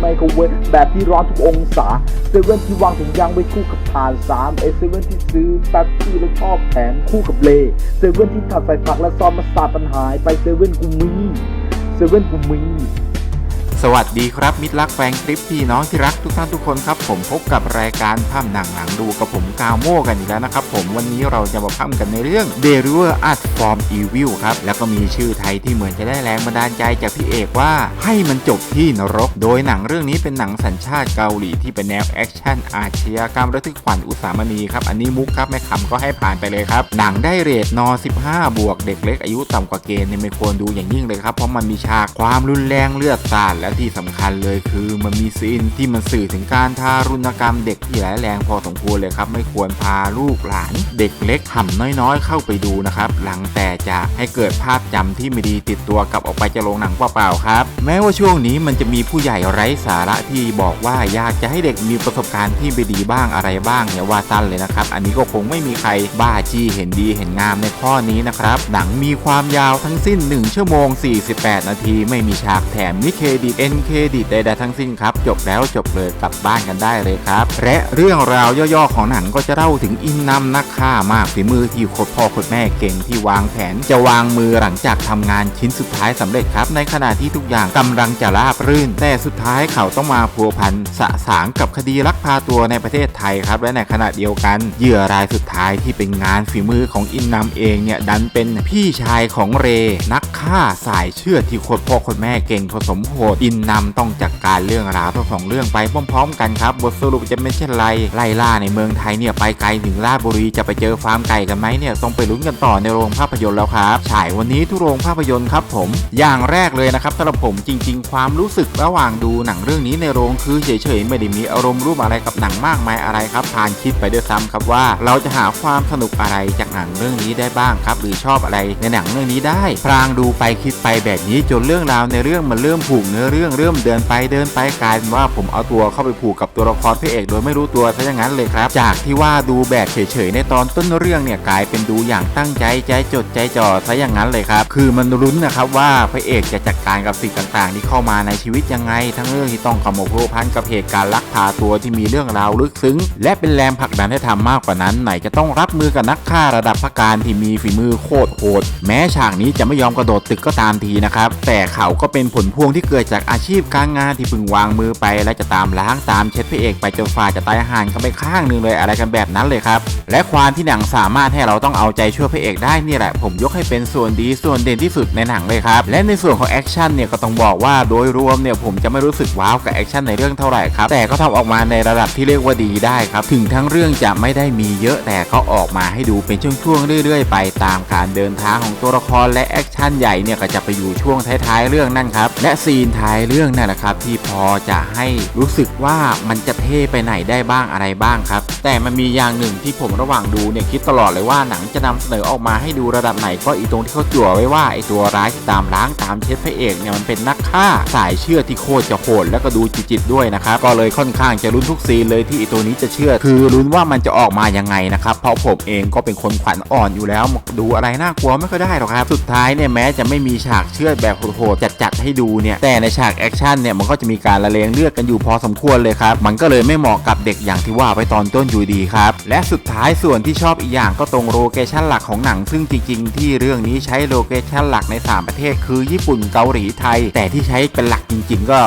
ไมโครเวฟแบบที่ร้อนทุกองศาเซเว่นที่วางถุงยางไว้คู่กับถ่านสามเอเซเว่นที่ซื้อแป๊บซี่และชอบแถมคู่กับเลเซเว่นที่ถัดใส่ผักและซอสมาสาดปัญหาไปเซเว่นกูมีเซเว่นกูมี สวัสดีครับ มิตรรักแฟนคลิปพี่น้องที่รักทุกท่านทุกคนครับ ผมพบกับรายการภาพหนังหนังดูกับผมกาวโม่กันอีกแล้วนะครับผมวันนี้เราจะมาพัมกันในเรื่อง d e r i v e r Art Form Evil ครับ แล้วก็มีชื่อไทยที่เหมือนจะได้แรงบันดาลใจจากพี่เอกว่า ให้มันจบที่นรก โดยหนังเรื่องนี้เป็นหนังสัญชาติเกาหลีที่เป็นแนวแอคชั่นอาชญากรรมระทึกขวัญอุสามณีครับอันนี้มุกครับไม่ขำก็ให้ผ่านไปเลยครับหนังได้เรทน15 บวกเด็กเล็กอายุต่ำกว่าเกณฑ์เนี่ยไม่ควรดูอย่างยิ่งเลยครับเพราะมันมีฉากความรุนแรงเลือดสาดและที่สำคัญเลยคือมันมีซีนที่มันสื่อถึงการทารุณกรรมเด็กที่ร้ายแรงพอสมควรเลยครับ ไม่ควรพาลูกหลาน เด็กเล็กห่ำน้อยๆ เข้าไปดูนะครับ หลังแต่จะให้เกิดภาพจำที่ไม่ดีติดตัวกลับออกไปจะลงหนังเปล่าๆครับ แม้ว่าช่วงนี้มันจะมีผู้ใหญ่ไร้สาระที่บอกว่าอยากจะให้เด็กมีประสบการณ์ที่ไม่ดีบ้างอะไรบ้างเนี่ยว่าสั้นเลยนะครับ อันนี้ก็คงไม่มีใครบ้าจี้เห็นดีเห็นงามในข้อนี้นะครับหนังมีความยาวทั้งสิ้น 1 ชั่วโมง 48 นาที ไม่มีฉากแถมมิเครดิตเอ็นเครดิตใดๆทั้งสิ้นครับ จบแล้วจบเลยกลับบ้านกันได้เลยครับ และเรื่องราวย่อๆของหนังก็จะเล่าถึงอินนำนักฆ่ามากฝีมือที่โคตรพ่อโคตรแม่เก่งที่วางแผน จะวางมือหลังจากทำงานชิ้นสุดท้ายสำเร็จครับ ในขณะที่ทุกอย่างกำลังจะราบรื่น แต่สุดท้ายเขาต้องมาพัวพันสะสางกับคดีลักพาตัวในประเทศไทยครับ และในขณะเดียวกัน เหยื่อรายสุดท้ายที่เป็นงานฝีมือของอินนำเองเนี่ยดันเป็นพี่ชายของเร นักฆ่าสายเชื่อดที่โคตรพ่อโคตรแม่เก่งผสมโหดอินนำต้องจัดการเรื่องราวทั้งสองเรื่องไปพร้อมๆ กันครับ บทสรุปจะเป็นเช่นไรไล่ล่าในเมืองไทยเนี่ยไปไกลถึงราชบุรีจะไปเจอฟาร์มไก่กันไหมเนี่ยต้องไปลุ้นกันต่อในโรงภาพยนตร์แล้วครับฉายวันนี้ทุโรงภาพยนตร์ครับผมอย่างแรกเลยนะครับสำหรับผมจริง ๆ ความรู้สึกระหว่างดูหนังเรื่องนี้ในโรงคือเฉยๆไม่ได้มีอารมณ์รูปอะไรกับหนังมากมายอะไรครับผ่านคิดไปด้วยซ้ำครับว่า เราจะหาความสนุกอะไรจากหนังเรื่องนี้ได้บ้างครับ หรือชอบอะไรในหนังเรื่องนี้ได้พรางดูไปคิดไปแบบนี้จนเรื่องราวในเรื่องมันเริ่มผูกเนื้อเรื่องเริ่มเดินไปเดินไปกลายเป็นว่าผมเอาตัวเข้าไปผูกกับตัวละครพระเอกโดยไม่รู้ตัวซะอย่างนั้นเลยครับ จากที่ว่าดูแบบเฉยๆในตอนต้นเรื่องเนี่ยกลายเป็นดูอย่างตั้งใจใจจดใจจ่อซะอย่างนั้นเลยครับ คือมันรุ้นนะครับว่าพระเอกจะจัดการกับสิ่งต่างๆ ที่เข้ามาในชีวิตยังไง ทั้งเรื่องที่ต้องขโมยพพันกับเหตุการณ์ลักพาตัวที่มีเรื่องราวลึกซึ้ง และเป็นแรงผลักดันให้ทำมากกว่านั้น ไหนจะต้องรับมือกับนักฆ่าระดับพระการที่มีฝีมือโคตรโหดแม้ฉากนี้จะไม่ยอมกระโดดตึกก็ตามทีนะครับแต่เขาก็เป็นผลพวงที่เกิดจากอาชีพการงานที่พึงวางมือไป และจะตามล้างตามเช็ดพระเอกไปจนฝ่าจะตายห่างกันไปข้างหนึ่งเลยอะไรกันแบบนั้นเลยครับและความที่หนังสามารถให้เราต้องเอาใจช่วยพระเอกได้นี่แหละ ผมยกให้เป็นส่วนดีส่วนเด่นที่สุดในหนังเลยครับและในส่วนของแอคชั่นเนี่ยก็ต้องบอกว่าโดยรวมเนี่ยผมจะไม่รู้สึกว้าวกับแอคชั่นในเรื่องเท่าไหร่ครับแต่ก็ทำออกมาในระดับที่เรียกว่าดีได้ครับถึงทั้งเรื่องจะไม่ได้มีเยอะแต่ก็ออกมาให้ดูเป็นช่วงๆเรื่อย ๆ ไปตามการเดินทางของตัวละครและแอคชั่นใหญ่เนี่ยก็จะไปอยู่ช่วงท้ายๆเรื่องนั่นครับและซีนท้ายเรื่องนั่นแหละครับ ที่พอจะให้รู้สึกว่ามันจะเท่ไปไหนได้บ้างอะไรบ้างครับ แต่มันมีอย่างหนึ่งที่ผมระหว่างดูเนี่ยคิดตลอดเลยว่าหนังจะนำเสนอออกมาให้ดูระดับไหนก็อีตรงที่เขาจั่วไว้ว่าไอตัวร้ายที่ตามล้างตามเช็ดพระเอกเนี่ยมันเป็นนักฆ่าสายเชื่อที่โคตรจะโหดแล้วก็ดูจิตๆด้วยนะครับก็เลยค่อนข้างจะลุ้นทุกซีนเลยที่ไอตัวนี้จะเชื่อ คือลุ้นว่ามันจะออกมายังไงนะครับเพราะผมเองก็เป็นคนขวัญอ่อนอยู่แล้วดูอะไรน่ากลัวไม่ค่อยได้หรอกครับสุดท้ายเนี่ยแม้จะไม่มีฉากเชื่อแบบโหดๆจัดๆให้ดูเนี่ยแต่ในฉากแอคชั่นเนี่ยมันก็จะมีการละเลงเลือดกันอยู่พอสมควรเลยครับ มันก็เลยไม่เหมาะกับเด็กอย่างที่ว่าไว้ตอนต้นอยู่ดีครับ และสุดท้ายส่วนที่ชอบอีกอย่างก็ตรงโลเคชั่นหลักของหนัง ซึ่งจริง ๆ ที่เรื่องนี้ใช้โลเคชั่นหลักใน 3 ประเทศ คือญี่ปุ่นเกาหลีไทย แต่ที่ใช้เป็นหลักจริง ๆ ก็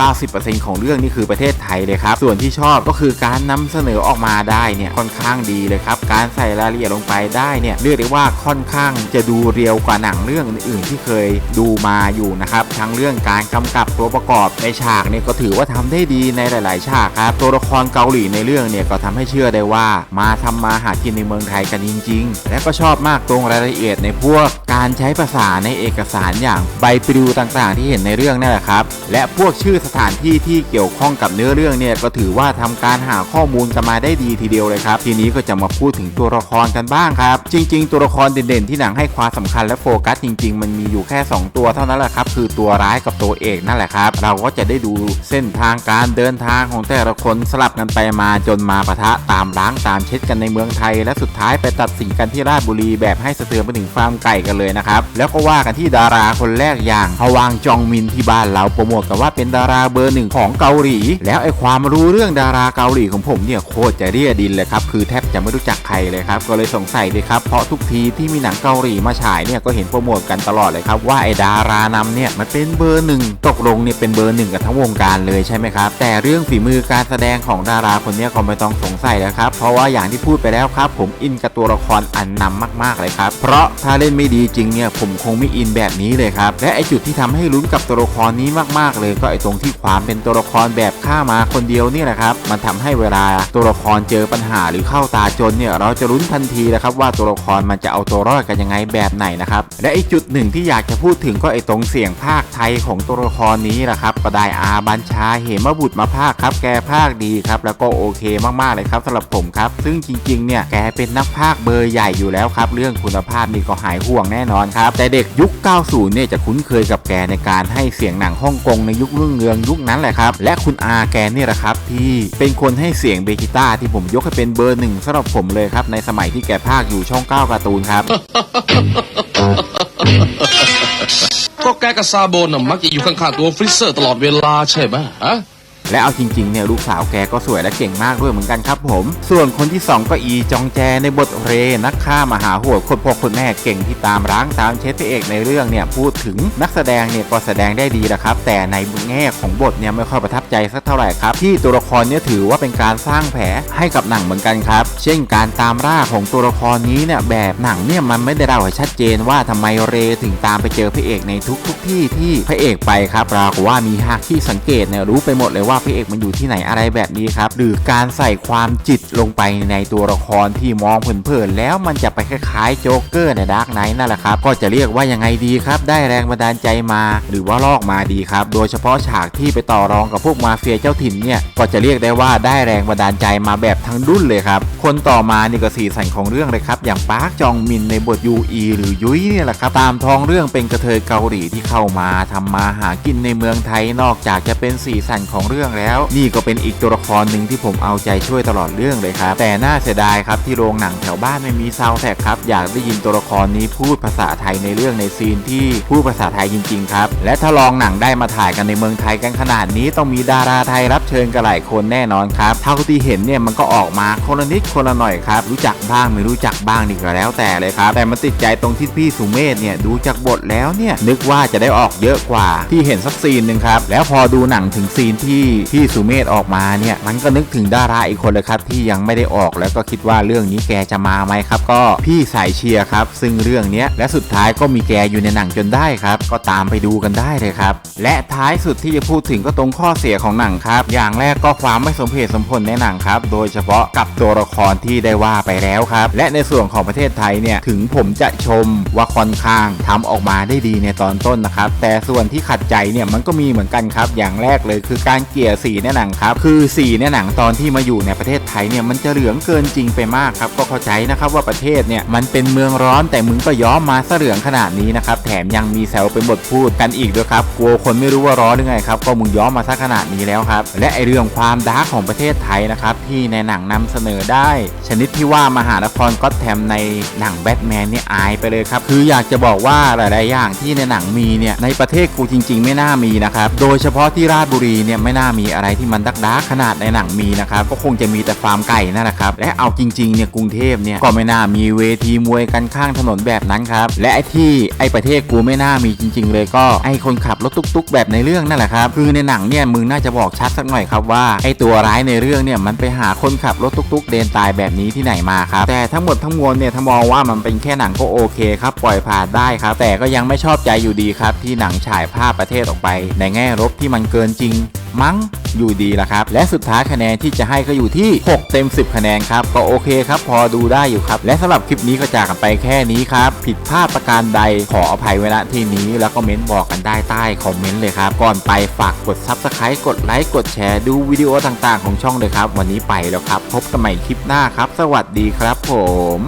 80-90%ของเรื่องนี่คือประเทศไทยเลยครับ ส่วนที่ชอบก็คือการนำเสนอออกมาได้เนี่ยค่อนข้างดีเลยครับ การใส่รายละเอียดลงไปได้เนี่ยเรียกได้ว่าค่อนข้างจะดูเรียวกว่าหนังเรื่องอื่น ๆ ที่เคยดูมาอยู่นะครับทั้งเรื่องการกำกับตัวประกอบในฉากเนี่ยก็ถือว่าทำได้ดีในหลาย ๆ ฉากครับตัวละครเกาหลีในเรื่องเนี่ยก็ทำให้เชื่อได้ว่า มาทำมาหากินในเมืองไทยกันจริง ๆ และก็ชอบมากตรงรายละเอียดในพวก การใช้ภาษาในเอกสารอย่างใบปลิวต่างๆ ที่เห็นในเรื่องนั่นแหละครับ และพวกชื่อสถานที่ที่เกี่ยวข้องกับเนื้อเรื่องเนี่ยก็ถือว่าทำการหาข้อมูลกันมาได้ดีทีเดียวเลยครับ ทีนี้ก็จะมาพูดถึงตัวละครกันบ้างครับ จริง ๆ ตัวละครเด่นๆ ที่หนังให้ความสำคัญและโฟกัสจริง ๆ มันมีอยู่แค่ 2 ตัวเท่านั้นแหละครับคือตัวร้ายกับตัวเอกนั่นแหละครับ เราก็จะได้ดูเส้นทางการเดินทางของแต่ละคนสลับกันไปมาจนมาปะทะตามล้างตามเช็ดกันในเมืองไทย และสุดท้ายไปตัดสินกันที่ราชบุรีแบบให้สะเทือนไปถึงฟาร์มไก่กันเลยเลยนะครับ แล้วก็ว่ากันที่ดาราคนแรกอย่างฮวางจองมินที่บ้านเราโปรโมทกันว่าเป็นดาราเบอร์หนึ่งของเกาหลี แล้วไอความรู้เรื่องดาราเกาหลีของผมเนี่ยโคตรจะเรียดินเลยครับคือแทบจะไม่รู้จักใครเลยครับก็เลยสงสัยเลยครับเพราะทุกทีที่มีหนังเกาหลีมาฉายเนี่ยก็เห็นโปรโมทกันตลอดเลยครับว่าไอดารานำเนี่ยมันเป็นเบอร์หนึ่งตกลงเนี่ยเป็นเบอร์หนึ่งกันทั้งวงการเลยใช่ไหมครับแต่เรื่องฝีมือการแสดงของดาราคนนี้ก็ไม่ต้องสงสัยแล้วครับเพราะว่าอย่างที่พูดไปแล้วครับ ผมอินกับตัวละครอันนำมาก ๆเลยครับเพราะถ้าเล่นไม่ดีจริงเนี่ยผมคงไม่อินแบบนี้เลยครับ และไอจุดที่ทำให้ลุ้นกับตัวละครนี้มากๆ เลยก็ไอตรงที่ความเป็นตัวละครแบบฆ่ามาคนเดียวนี่แหละครับ มันทำให้เวลาตัวละครเจอปัญหาหรือเข้าตาจนเนี่ยเราจะลุ้นทันทีนะครับว่าตัวละครมันจะเอาตัวรอดกันยังไงแบบไหนนะครับและไอจุดหนึ่งที่อยากจะพูดถึงก็ไอตรงเสียงภาคไทยของตัวละครนี้แหละครับก็ไดอาบัญชาเหมบุตรมาภาคครับแกภาคดีครับแล้วก็โอเคมากๆเลยครับสำหรับผมครับ ซึ่งจริงๆเนี่ยแกเป็นนักภาคเบอร์ใหญ่อยู่แล้วครับ เรื่องคุณภาพนี่ก็หายห่วงแแน่นอนครับ แต่เด็กยุค 90 เนี่ยจะคุ้นเคยกับแกในการให้เสียงหนังฮ่องกงในยุครุ่งเรืองยุคนั้นแหละครับ และคุณอาแกเนี่ยแหละครับ ที่เป็นคนให้เสียงเบจิต้าที่ผมยกให้เป็นเบอร์หนึ่งสำหรับผมเลยครับ ในสมัยที่แกภาคอยู่ช่อง 9การ์ตูนครับก็แกกับซาโบนน่ะมักจะอยู่ข้างๆตัวฟริเซอร์ตลอดเวลาใช่ไหมฮะ และเอาจริงๆเนี่ยลูกสาวแกก็สวยและเก่งมากด้วยเหมือนกันครับผม ส่วนคนที่ 2 ก็อีจองแจในบทเรนักฆ่ามหาโหดคนพ่อคนแม่เก่งที่ตามร้างตามเช็ดพระเอกในเรื่องเนี่ยพูดถึงนักแสดงเนี่ยก็แสดงได้ดีนะครับ แต่ในแง่ของบทเนี่ยไม่ค่อยประทับใจสักเท่าไหร่ครับ ที่ตัวละครเนี่ยถือว่าเป็นการสร้างแผลให้กับหนังเหมือนกันครับ เช่นการตามล่าของตัวละครนี้เนี่ยแบบหนังเนี่ยมันไม่ได้เล่าให้ชัดเจนว่าทำไมเรถึงตามไปเจอพระเอกในทุกทุกๆที่ที่พระเอกไปครับปรากฏว่ามีฮักที่สังเกตเนี่ยรู้ไปหมดเลยว่าพระเอกมันอยู่ที่ไหนอะไรแบบนี้ครับ หรือการใส่ความจิตลงไปในตัวละครที่มองเผินๆแล้วมันจะไปคล้ายๆโจ๊กเกอร์ในดาร์กไนท์นั่นแหละครับ ก็จะเรียกว่ายังไงดีครับ ได้แรงบันดาลใจมา หรือว่าลอกมาดีครับ โดยเฉพาะฉากที่ไปต่อรองกับพวกมาเฟียเจ้าถิ่นเนี่ยก็จะเรียกได้ว่าได้แรงบันดาลใจมาแบบทั้งดุ้นเลยครับ คนต่อมานี่ก็สีสันของเรื่องเลยครับ อย่างปาร์คจองมินในบทยูอีหรือยุ้ยเนี่ยแหละครับ ตามท้องเรื่องเป็นกระเทยเกาหลีที่เข้ามาทำมาหากินในเมืองไทยนอกจากจะเป็นสีสันของเรื่องแล้ว นี่ก็เป็นอีกตัวละครหนึ่งที่ผมเอาใจช่วยตลอดเรื่องเลยครับ แต่น่าเสียดายครับที่โรงหนังแถวบ้านไม่มีซาวแท็กครับอยากได้ยินตัวละครนี้พูดภาษาไทยในเรื่องในซีนที่พูดภาษาไทยจริงๆครับและถ้าลองหนังได้มาถ่ายกันในเมืองไทยกันขนาดนี้ต้องมีดาราไทยรับเชิญกันหลายคนแน่นอนครับเท่าที่เห็นเนี่ยมันก็ออกมาคนละนิดคนละหน่อยครับรู้จักบ้างไม่รู้จักบ้างนี่ก็แล้วแต่เลยครับแต่มันติดใจตรงที่พี่สุเมธเนี่ยดูจากบทแล้วเนี่ยนึกว่าจะได้ออกเยอะกว่าที่เห็นสักซีนหนึ่งครับแล้วพอดูหนังถึงซีนที่พี่สุเมธออกมาเนี่ยมันก็นึกถึงดาราอีกคนเลยครับที่ยังไม่ได้ออกแล้วก็คิดว่าเรื่องนี้แกจะมาไหมครับ ก็พี่สายเชียร์ครับ ซึ่งเรื่องนี้และสุดท้ายก็มีแกอยู่ในหนังจนได้ครับ ก็ตามไปดูกันได้เลยครับ และท้ายสุดที่จะพูดถึงก็ตรงข้อเสียของหนังครับ อย่างแรกก็ความไม่สมเหตุสมผลในหนังครับ โดยเฉพาะกับตัวละครที่ได้ว่าไปแล้วครับ และในส่วนของประเทศไทยเนี่ยถึงผมจะชมว่าค่อนข้างทำออกมาได้ดีในตอนต้นนะครับ แต่ส่วนที่ขัดใจเนี่ยมันก็มีเหมือนกันครับ อย่างแรกเลยคือการเกลี่ยสีในหนังครับคือสีในหนังตอนที่มาอยู่ในประเทศไทยเนี่ยมันจะเหลืองเกินจริงไปมากครับก็เข้าใจนะครับว่าประเทศเนี่ยมันเป็นเมืองร้อนแต่มึงก็ย้อมมาซะเหลืองขนาดนี้นะครับแถมยังมีแซวเป็นบทพูดกันอีกด้วยครับกลัวคนไม่รู้ว่าร้อนหรือไงครับก็มึงย้อมมาซะขนาดนี้แล้วครับและไอเรื่องความดาร์กของประเทศไทยนะครับที่ในหนังนำเสนอได้ ชนิดที่ว่ามหานครก็แทมในหนังแบทแมนเนี่ยอายไปเลยครับคืออยากจะบอกว่าหลายๆอย่างที่ในหนังมีเนี่ยในประเทศกูจริง ๆ ไม่น่ามีนะครับโดยเฉพาะที่ราชบุรีเนี่ยไม่น่ามีอะไรที่มันดักดาร์กขนาดในหนังมีนะครับก็คงจะมีแต่ฟาร์มไก่นั่นแหละครับและเอาจริงๆเนี่ยกรุงเทพเนี่ยก็ไม่น่ามีเวทีมวยกันข้างถนนแบบนั้นครับและไอ้ที่ไอ้ประเทศกูไม่น่ามีจริง ๆ เลยก็ไอ้คนขับรถตุ๊กๆ แบบในเรื่องนั่นแหละครับคือในหนังเนี่ยมึงน่าจะบอกชัดสักหน่อยครับว่าไอ้ตัวร้ายในเรื่องเนี่ยมันไปหาคนขับรถตุ๊กๆ เดินตายแบบนี้ที่ไหนมาครับแต่ทั้งหมดทั้งมวลเนี่ยถ้ามองว่ามันเป็นแค่หนังก็โอเคครับปล่อยผ่านได้ครับแต่ก็ยังไม่ชอบใจอยู่ดีครับที่หนังฉายภาพประเทศออกไป ในแง่ลบที่มันเกินจริง มั้งอยู่ดีละครับ และสุดท้ายคะแนนที่จะให้ก็อยู่ที่ 6 เต็ม 10 คะแนนครับ ก็โอเคครับ พอดูได้อยู่ครับ และสำหรับคลิปนี้ก็จากกันไปแค่นี้ครับ ผิดพลาดประการใดขออภัยไว้ณที่นี้ แล้วก็เม้นบอกกันได้ใต้คอมเมนต์เลยครับ ก่อนไปฝากกด Subscribe กดไลค์กดแชร์ดูวิดีโอต่างๆ ของช่องเลยครับ วันนี้ไปแล้วครับ พบกันใหม่คลิปหน้าครับ สวัสดีครับผม